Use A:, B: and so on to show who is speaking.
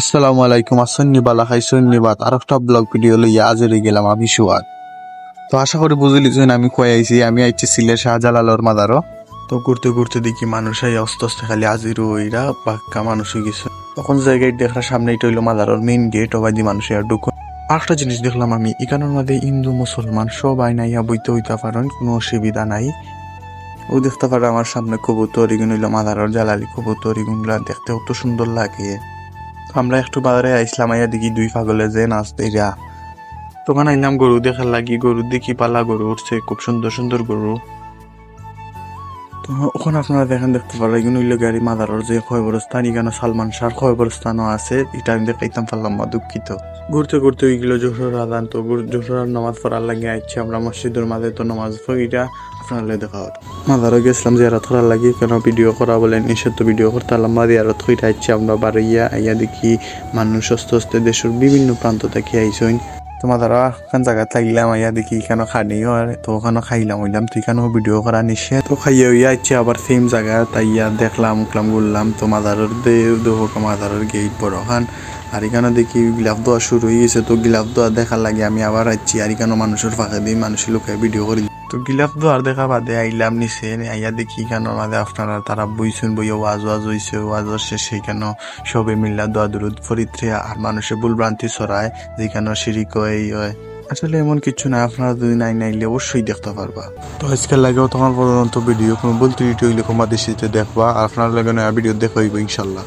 A: আসসালামু আলাইকুম আসন্নি বালা খাই সন্নিবাদ আর একটা ব্লগ ভিডিও লইয়া আজরে গেলাম আমি সুয়াদ। তো আশা করি বুঝলি যে আমি কয়ে আইছি, আমি আইছি সিলেট শাহজালালর মাদারও তো ঘুরতে ঘুরতে দেখি মানুষ এই অস্তে আস্তে খালি আজির ওইরা পাক্কা মানুষ হয়ে গেছে। তখন জায়গায় দেখার সামনে এটা হইল মাদারর মেইন গেট অবাদি মানুষ আর ঢুকো। আরেকটা জিনিস দেখলাম আমি, এখানের মধ্যে হিন্দু, মুসলমান সবাই নাইয়া বইতে হইতে পারেন, কোনো অসুবিধা নাই। ও দেখতে পারে আমার সামনে কবুতর, এগুলো হইল মাদারর জালালি কবুতর, এগুলা দেখতে কত সুন্দর লাগে। আমরা একটু বাজারে আইসলাম আইয়া দেখি দুই পাগলে যে নাচ দেরা তখন আইলাম গরু দেখার লাগি গরু দেখি পালা গরু উঠছে, খুব সুন্দর সুন্দর গরু। তো ওখানে আপনারা দেখেন, দেখতে পারেন এগুলো হইল গাড়ি মাদারর যে খয়বরস্থান এখানে সালমান শাহর খয়বরস্থানও আছে। এটা আমি দেখাইতাম, পারলাম না, দুঃখিত। ঘুরতে ঘুরতে ওইগুলো যশোর আদান, তো যশোর নামাজ পড়ার লাগে আইছি আমরা, মসজিদের মাঝে তো নামাজ এটা আপনার দেখা হতো মাদারও গেছিলাম জিয়ারত করার লাগে, কেন ভিডিও করা বলে নিষেধ তো ভিডিও করতে আলাম জিয়ারত কইটা আইছি আমরা বাড়িয়া আইয়া দেখি মানুষ আস্তে আস্তে দেশের বিভিন্ন প্রান্ত থেকে আইসইন। তোমার ধরো খান জায়গা থাকলাম আইয়া দেখি কেন খানি আর তো ওখানে খাইলাম, হইলাম, তুই কেন ভিডিও করা নিশে তো খাইয়ে হইয়া ইচ্ছে আবার সেম জায়গা তাইয়া দেখলাম উকলাম ঘুরলাম, তো মাদারের দেহ মাদারের গেট বড় খান। আর এখানে দেখি গিলাফ দোয়া শুরু হয়ে গেছে, তো গিলাফ দোয়া দেখার লাগে আমি আবার আইছি, আর এখানে মানুষের ফাঁকে দিয়ে মানুষের লোকে ভিডিও করি তো গিলাফ দেওয়ার দেখা বাদে আইলাম নিচে আইয়া দেখি কেন মাঝে আপনারা তারা বইছেন বইয়া ওয়াজ ওয়াজ হইছে, ওয়াজ শেষে কেন সবে মিল্লা দোয়া দুরুদ ফরিত্রে আর মানুষের ভুলভ্রান্তি ছড়ায় যেখানে হয় এই হয়। আসলে এমন কিছু না, আপনারা যদি নাই নাইলে অবশ্যই দেখতে পারবা। তো আজকাল লাগেও তোমার পর্যন্ত ভিডিও, কোনো বলতে হইলে কমা দেশিতে দেখবা, আর আপনার লাগে নয়া ভিডিও দেখো ইনশাল্লাহ।